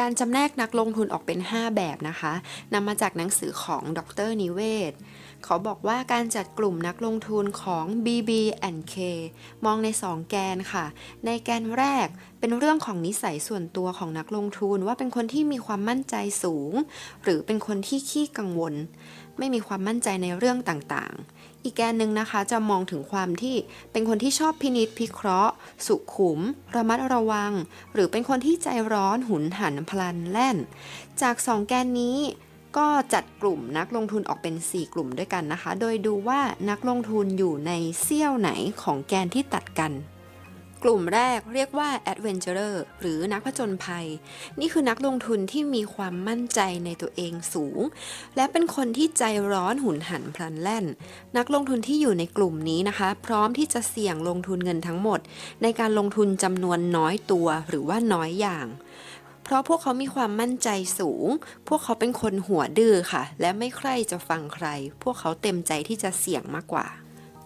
การจำแนกนักลงทุนออกเป็น 5 แบบนะคะนำมาจากหนังสือของดรนิเวศเขาบอกว่าการจัดกลุ่มนักลงทุนของ BB K มองใน 2 แกนค่ะ ในแกนแรกเป็นเรื่องของนิสัยส่วนตัวของนักลงทุนว่าเป็นคนที่มีความมั่นใจสูง หรือเป็นคนที่ขี้กังวล ไม่มีความมั่นใจในเรื่องต่างๆ อีกแกนหนึ่งนะคะจะมองถึงความที่เป็นคนที่ชอบพินิษพิเคราะห์ สุขุม ระมัดระวัง หรือเป็นคนที่ใจร้อนหุนหันพลันแล่น จากสองแกนนี้ก็จัดกลุ่มนักลงทุนออกเป็น 4 กลุ่มด้วยกันนะคะ โดยดูว่านักลงทุนอยู่ในเซี่ยวไหนของแกนที่ตัดกัน กลุ่มแรกเรียกว่า Adventurer หรือนักผจญภัย นี่คือนักลงทุนที่มีความมั่นใจในตัวเองสูง และเป็นคนที่ใจร้อนหุนหันพลันแล่น นักลงทุนที่อยู่ในกลุ่มนี้นะคะ พร้อมที่จะเสี่ยงลงทุนเงินทั้งหมด ในการลงทุนจำนวนน้อยตัวหรือว่าน้อยอย่าง เพราะพวกเขามีความมั่นใจสูง พวกเขาเป็นคนหัวดื้อค่ะ และไม่ใคร่จะฟังใคร พวกเขาเต็มใจที่จะเสี่ยงมากกว่า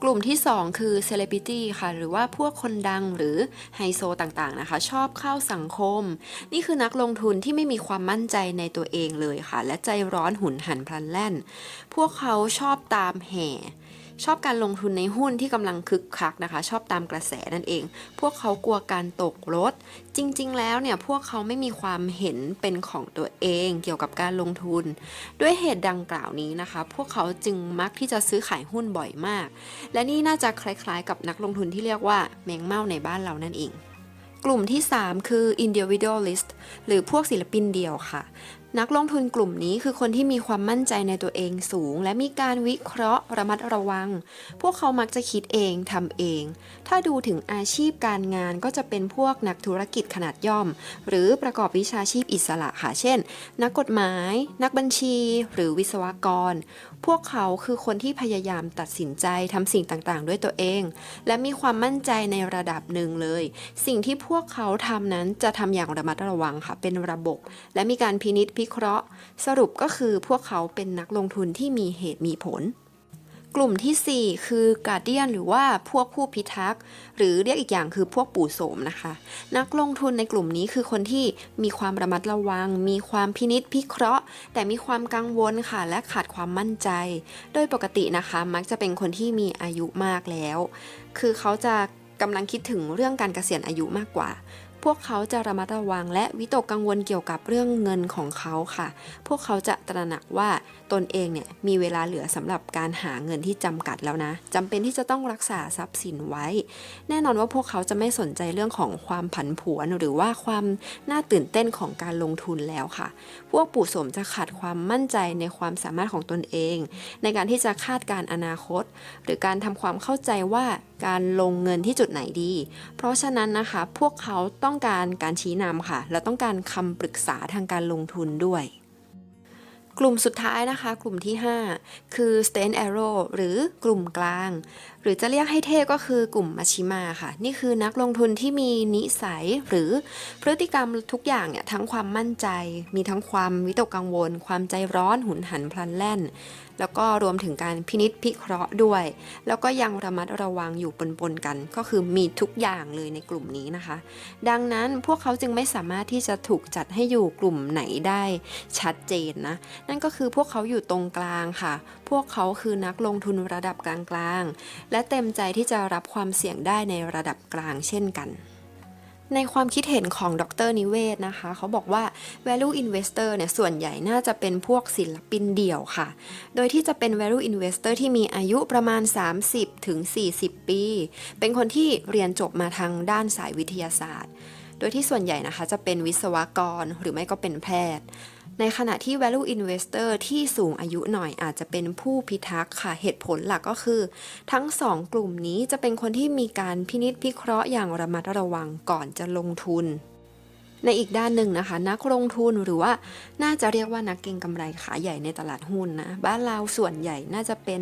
กลุ่มที่ 2 คือเซเลบิตี้ค่ะ หรือว่าพวกคนดังหรือไฮโซต่างๆนะคะ ชอบเข้าสังคม นี่คือนักลงทุนที่ไม่มีความมั่นใจในตัวเองเลยค่ะ และใจร้อนหุนหันพลันแล่น พวกเขาชอบตามแห่ ชอบการลงทุนในหุ้นที่กำลังคึกคักนะคะ ชอบตามกระแสนั่นเอง พวกเขากลัวการตกรถ จริง ๆ แล้วเนี่ยพวกเขาไม่มีความเห็นเป็นของตัวเองเกี่ยวกับการลงทุน ด้วยเหตุดังกล่าวนี้นะคะ พวกเขาจึงมักที่จะซื้อขายหุ้นบ่อยมาก และนี่น่าจะคล้ายๆ กับนักลงทุนที่เรียกว่าแมงเม่าในบ้านเรานั่นเองกลุ่มที่ 3 คือ individualist หรือพวกศิลปินเดี่ยวค่ะนักลงทุนกลุ่มนี้คือคนที่มีความมั่นใจในตัวเองสูง และมีการวิเคราะห์ระมัดระวัง พวกเขามักจะคิดเองทำเอง ถ้าดูถึงอาชีพการงานก็จะเป็นพวกนักธุรกิจขนาดย่อม หรือประกอบวิชาชีพอิสระค่ะ เช่น นักกฎหมาย นักบัญชี หรือวิศวกร พวกเขาคือคนที่พยายามตัดสินใจทำสิ่งต่างๆ ด้วยตัวเอง และมีความมั่นใจในระดับหนึ่งเลย สิ่งที่พวกเขาทำนั้นจะทำอย่างระมัดระวังค่ะเป็นระบบ และมีการพินิษพิเคราะห์ สรุปก็คือพวกเขาเป็นนักลงทุนที่มีเหตุมีผล กลุ่มทีสี่ 4 คือการเดียนหรือว่าพวกผู้พิทักษ์ หรือเรียกอีกอย่างคือพวกปู่โสมนะคะ นักลงทุนในกลุ่มนี้คือคนที่มีความระมัดระวัง มีความพินิษพิเคราะห์ แต่มีความกังวลค่ะ และขาดความมั่นใจ โดยปกตินะคะ มักจะเป็นคนที่มีอายุมากแล้ว คือเขาจะกำลังคิดถึงเรื่องการเกษียณอายุมากกว่า พวกเขาจะระมัดระวังและวิตกกังวลเกี่ยวกับเรื่องเงินของเขาค่ะ พวกเขาจะตระหนักว่าตนเองเนี่ยมีเวลาเหลือสำหรับการหาเงินที่จำกัดแล้วนะจำเป็นที่จะต้องรักษาทรัพย์สินไว้ แน่นอนว่าพวกเขาจะไม่สนใจเรื่องของความผันผวนหรือว่าความน่าตื่นเต้นของการลงทุนแล้วค่ะ พวกปู่โสมจะขาดความมั่นใจในความสามารถของตนเอง ในการที่จะคาดการณ์อนาคต หรือการทำความเข้าใจว่าการลงเงินที่จุดไหนดี เพราะฉะนั้นนะคะ พวกเขาต้ององการการชี้นำค่ะ และต้องการคำปรึกษาทางการลงทุนด้วย กลุ่มสุดท้ายนะคะ กลุ่มที่ 5 คือ stand arrow หรือกลุ่มกลาง หรือจะเรียกให้เท่ก็คือกลุ่มมัชิมาค่ะ นี่คือนักลงทุนที่มีนิสัยหรือพฤติกรรมทุกอย่างเนี่ยทั้งความมั่นใจ มีทั้งความวิตกกังวล ความใจร้อนหุนหันพลันแล่น แล้วก็รวมถึงการพินิษพิเคราะห์ด้วย แล้วก็ยังระมัดระวังอยู่ปนๆกัน ก็คือมีทุกอย่างเลยในกลุ่มนี้นะคะ ดังนั้นพวกเขาจึงไม่สามารถที่จะถูกจัดให้อยู่กลุ่มไหนได้ชัดเจนนะ นั่นก็คือพวกเขาอยู่ตรงกลางค่ะ พวกเขาคือนักลงทุนระดับกลางๆและเต็มใจที่จะรับความเสี่ยงได้ในระดับกลางเช่นกัน ในความคิดเห็นของดรนิเวศนะคะ เขาบอกว่า value investor เนี่ยส่วนใหญ่น่าจะเป็นพวกศิลปินเดี่ยวค่ะ โดยที่จะเป็น value investor ที่มีอายุประมาณ 30ถึง40 ปี เป็นคนที่เรียนจบมาทางด้านสายวิทยาศาสตร์ โดยที่ส่วนใหญ่นะคะจะเป็นวิศวกรหรือไม่ก็เป็นแพทย์ ในขณะที่ value investor ที่สูงอายุหน่อยอาจจะเป็นผู้พิทักษ์ค่ะ เหตุผลหลักก็คือ ทั้งสองกลุ่มนี้จะเป็นคนที่มีการพินิษพิเคราะห์อย่างระมัดระวังก่อนจะลงทุน ในอีกด้านหนึ่งนะคะ นักลงทุนหรือว่าน่าจะเรียกว่านักเก็งกำไรขาใหญ่ในตลาดหุ้นนะ บ้านเราส่วนใหญ่น่าจะเป็น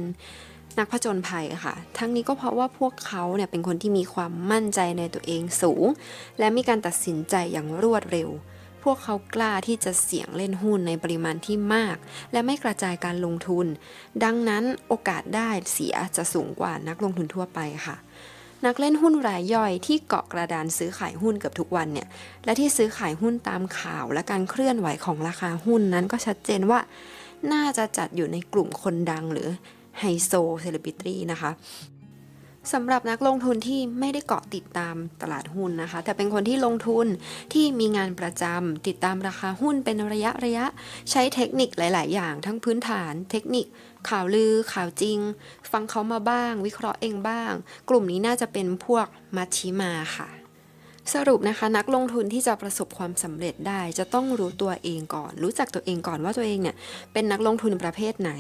นักผจญภัยค่ะ ทั้งนี้ก็เพราะว่าพวกเขาเนี่ยเป็นคนที่มีความมั่นใจในตัวเองสูง และมีการตัดสินใจอย่างรวดเร็ว พวกเขากล้าที่จะเสี่ยงเล่นหุ้นในปริมาณที่มาก และไม่กระจายการลงทุน ดังนั้นโอกาสได้เสียจะสูงกว่านักลงทุนทั่วไปค่ะนักเล่นหุ้นรายย่อยที่เกาะกระดานซื้อขายหุ้นเกือบทุกวันเนี่ย และที่ซื้อขายหุ้นตามข่าวและการเคลื่อนไหวของราคาหุ้นนั้นก็ชัดเจนว่า น่าจะจัดอยู่ในกลุ่มคนดังหรือไฮโซเซเลบริตี้นะคะ สำหรับนักลงทุนที่ไม่ได้เกาะติดตามตลาดหุ้นนะคะ แต่เป็นคนที่ลงทุนที่มีงานประจำติดตามราคาหุ้นเป็นระยะระยะ ใช้เทคนิคหลาย ๆ อย่าง ทั้งพื้นฐาน เทคนิค ข่าวลือ ข่าวจริง ฟังเขามาบ้าง วิเคราะห์เองบ้าง กลุ่มนี้น่าจะเป็นพวกมัชชิมาค่ะ สรุปนะคะนักลงทุนที่จะประสบความสำเร็จได้จะต้องรู้ตัวเองก่อน รู้จักตัวเองก่อนว่าตัวเองเนี่ยเป็นนักลงทุนประเภทไหน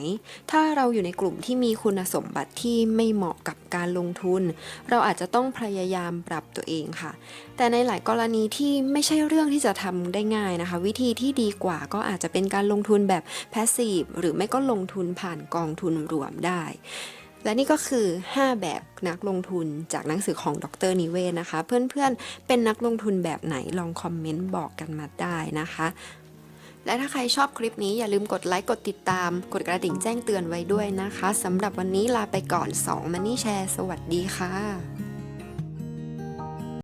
ถ้าเราอยู่ในกลุ่มที่มีคุณสมบัติที่ไม่เหมาะกับการลงทุน เราอาจจะต้องพยายามปรับตัวเองค่ะ แต่ในหลายกรณีที่ไม่ใช่เรื่องที่จะทำได้ง่ายนะคะ วิธีที่ดีกว่าก็อาจจะเป็นการลงทุนแบบแพสซีฟหรือไม่ก็ลงทุนผ่านกองทุนรวมได้ และนี่ก็คือ 5 แบบนักลงทุนจากหนังสือของดรนิเวศนะคะ เพื่อนๆ เป็นนักลงทุนแบบไหนลองคอมเมนต์บอกกันมาได้นะคะ และถ้าใครชอบคลิปนี้อย่าลืมกดไลค์กดติดตาม กดกระดิ่งแจ้งเตือนไว้ด้วยนะคะสำหรับวันนี้ลาไปก่อน 2 Money Share สวัสดีค่ะ